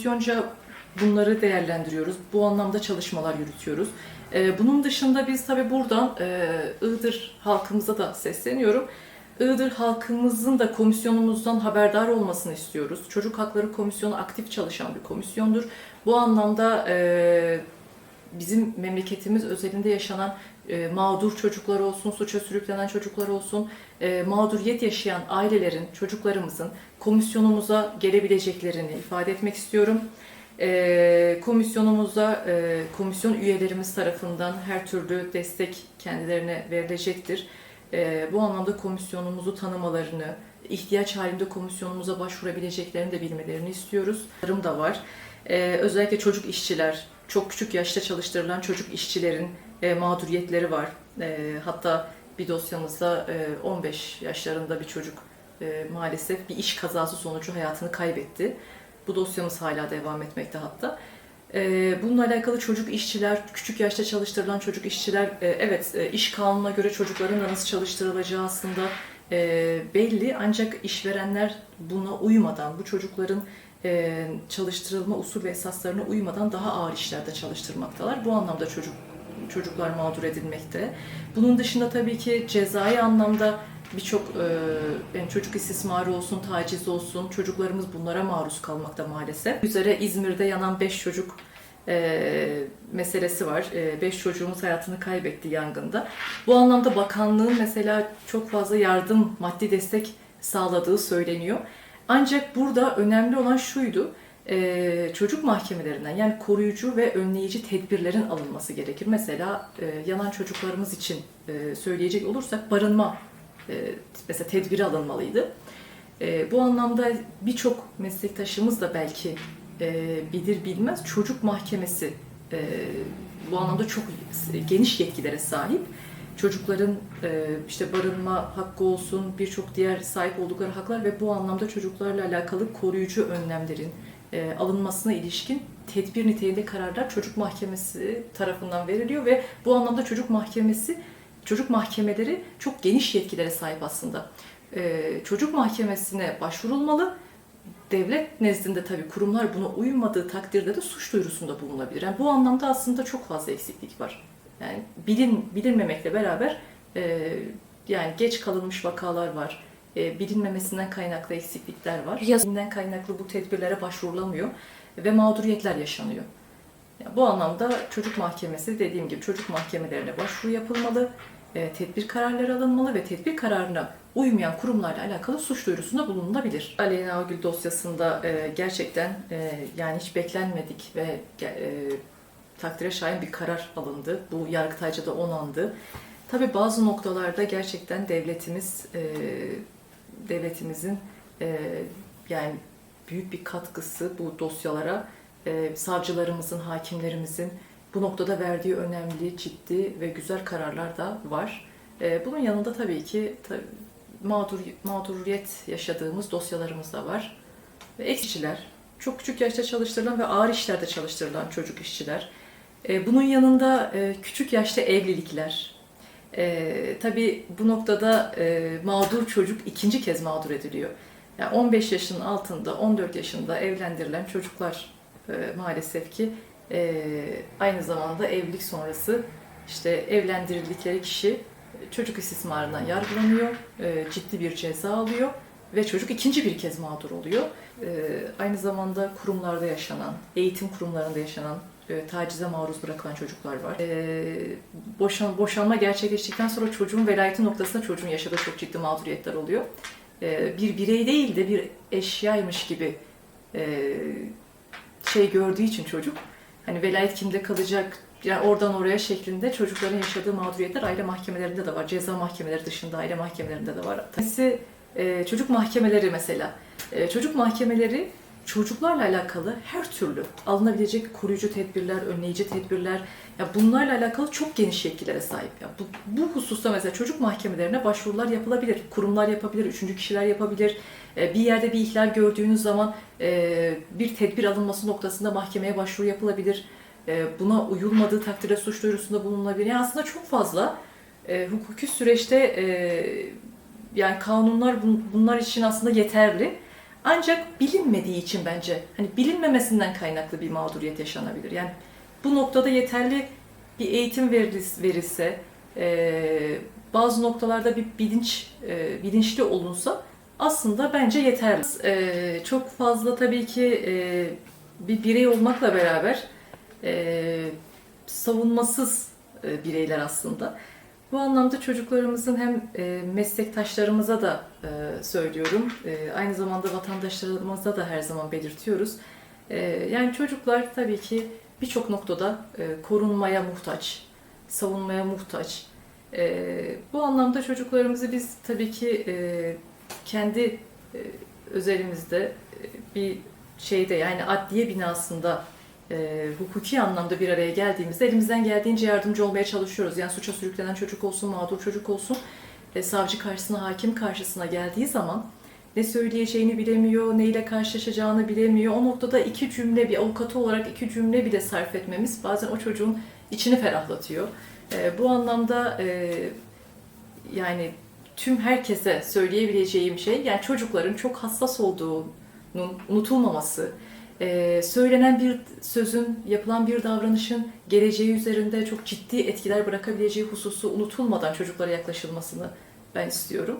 komisyonca bunları değerlendiriyoruz. Bu anlamda çalışmalar yürütüyoruz. Ee, bunun dışında biz tabii buradan e, Iğdır halkımıza da sesleniyorum. Iğdır halkımızın da komisyonumuzdan haberdar olmasını istiyoruz. Çocuk Hakları Komisyonu aktif çalışan bir komisyondur. Bu anlamda e, bizim memleketimiz özelinde yaşanan e, mağdur çocuklar olsun, suça sürüklenen çocuklar olsun, e, mağduriyet yaşayan ailelerin, çocuklarımızın komisyonumuza gelebileceklerini ifade etmek istiyorum. E, komisyonumuza komisyon üyelerimiz tarafından her türlü destek kendilerine verilecektir. Bu anlamda komisyonumuzu tanımalarını, ihtiyaç halinde komisyonumuza başvurabileceklerini de bilmelerini istiyoruz. Tarım da var. Özellikle çocuk işçiler, çok küçük yaşta çalıştırılan çocuk işçilerin e, mağduriyetleri var. E, hatta bir dosyamızda e, 15 yaşlarında bir çocuk e, maalesef bir iş kazası sonucu hayatını kaybetti. Bu dosyamız hala devam etmekte hatta. E, bununla alakalı çocuk işçiler, küçük yaşta çalıştırılan çocuk işçiler, e, evet e, iş kanununa göre çocukların nasıl çalıştırılacağı aslında e, belli. Ancak işverenler buna uymadan, bu çocukların e, çalıştırılma usul ve esaslarına uymadan daha ağır işlerde çalıştırmaktalar. Bu anlamda çocuk çocuklar mağdur edilmekte. Bunun dışında tabii ki cezai anlamda birçok e, yani çocuk istismarı olsun, taciz olsun çocuklarımız bunlara maruz kalmakta maalesef. Üzere İzmir'de yanan 5 çocuk e, meselesi var. 5 çocuğumuz hayatını kaybetti yangında. Bu anlamda bakanlığın mesela çok fazla yardım, maddi destek sağladığı söyleniyor. Ancak burada önemli olan şuydu, e, çocuk mahkemelerinden yani koruyucu ve önleyici tedbirlerin alınması gerekir. Mesela e, yanan çocuklarımız için e, söyleyecek olursak barınma e, mesela tedbiri alınmalıydı. Bu anlamda birçok meslektaşımız da belki bilir bilmez çocuk mahkemesi bu anlamda çok geniş yetkilere sahip. Çocukların e, işte barınma hakkı olsun, birçok diğer sahip oldukları haklar ve bu anlamda çocuklarla alakalı koruyucu önlemlerin e, alınmasına ilişkin tedbir niteliğinde kararlar çocuk mahkemesi tarafından veriliyor ve bu anlamda çocuk mahkemesi çocuk mahkemeleri çok geniş yetkilere sahip aslında. E, çocuk mahkemesine başvurulmalı. Devlet nezdinde tabii kurumlar buna uymadığı takdirde de suç duyurusunda bulunabilir. Yani bu anlamda aslında çok fazla eksiklik var. Yani bilin bilinmemekle beraber e, yani geç kalınmış vakalar var. E, bilinmemesinden kaynaklı eksiklikler var. Yazından kaynaklı bu tedbirlere başvurulamıyor ve mağduriyetler yaşanıyor. Yani bu anlamda çocuk mahkemesi dediğim gibi çocuk mahkemelerine başvuru yapılmalı, e, tedbir kararları alınmalı ve tedbir kararına uymayan kurumlarla alakalı suç duyurusunda bulunulabilir. Aleyna Agül dosyasında e, gerçekten e, yani hiç beklenmedik ve e, takdire şayan bir karar alındı. Bu Yargıtay'ca da onandı. Tabii bazı noktalarda gerçekten devletimiz e, devletimizin e, yani büyük bir katkısı bu dosyalara e, savcılarımızın, hakimlerimizin bu noktada verdiği önemli, ciddi ve güzel kararlar da var. E, bunun yanında tabii ki tabii, mağdur, mağduriyet yaşadığımız dosyalarımız da var. Ve ek işçiler, çok küçük yaşta çalıştırılan ve ağır işlerde çalıştırılan çocuk işçiler. E, bunun yanında e, küçük yaşta evlilikler, e, tabii bu noktada mağdur çocuk ikinci kez mağdur ediliyor. Yani 15 yaşın altında, 14 yaşında evlendirilen çocuklar maalesef ki aynı zamanda evlilik sonrası işte evlendirildikleri kişi çocuk istismarından yargılanıyor, ciddi bir ceza alıyor ve çocuk ikinci bir kez mağdur oluyor. Aynı zamanda kurumlarda yaşanan, eğitim kurumlarında yaşanan e, tacize maruz bırakılan çocuklar var. E, boşan, boşanma gerçekleştikten sonra çocuğun velayeti noktasında çocuğun yaşadığı çok ciddi mağduriyetler oluyor. E, bir birey değil de bir eşyaymış gibi e, şey gördüğü için çocuk, hani velayet kimde kalacak, yani oradan oraya şeklinde çocukların yaşadığı mağduriyetler aile mahkemelerinde de var. Ceza mahkemeleri dışında aile mahkemelerinde de var. Tanesi e, çocuk mahkemeleri mesela. E, çocuk mahkemeleri çocuklarla alakalı her türlü alınabilecek koruyucu tedbirler, önleyici tedbirler, ya bunlarla alakalı çok geniş yetkilere sahip. Ya bu, bu hususta mesela çocuk mahkemelerine başvurular yapılabilir, kurumlar yapabilir, üçüncü kişiler yapabilir. E, bir yerde bir ihlal gördüğünüz zaman e, bir tedbir alınması noktasında mahkemeye başvuru yapılabilir. E, buna uyulmadığı takdirde suç duyurusunda bulunulabilir. Yani aslında çok fazla hukuki süreçte yani kanunlar bun- bunlar için aslında yeterli. Ancak bilinmediği için bence hani bilinmemesinden kaynaklı bir mağduriyet yaşanabilir. Yani bu noktada yeterli bir eğitim verilse, e, bazı noktalarda bir bilinç e, bilinçli olunsa aslında bence yeterli. E, çok fazla tabii ki e, bir birey olmakla beraber e, savunmasız e, bireyler aslında. Bu anlamda çocuklarımızın hem e, meslektaşlarımıza da e, söylüyorum, e, aynı zamanda vatandaşlarımıza da her zaman belirtiyoruz. E, yani çocuklar tabii ki birçok noktada e, korunmaya muhtaç, savunmaya muhtaç. E, bu anlamda çocuklarımızı biz tabii ki e, kendi e, özelimizde bir şeyde yani adliye binasında e, hukuki anlamda bir araya geldiğimizde elimizden geldiğince yardımcı olmaya çalışıyoruz. Yani suça sürüklenen çocuk olsun, mağdur çocuk olsun, e, savcı karşısına, hakim karşısına geldiği zaman ne söyleyeceğini bilemiyor, neyle karşılaşacağını bilemiyor. O noktada iki cümle, bir avukatı olarak iki cümle bile sarf etmemiz bazen o çocuğun içini ferahlatıyor. E, bu anlamda e, yani tüm herkese söyleyebileceğim şey, yani çocukların çok hassas olduğunun unutulmaması, ee, söylenen bir sözün, yapılan bir davranışın geleceği üzerinde çok ciddi etkiler bırakabileceği hususu unutulmadan çocuklara yaklaşılmasını ben istiyorum.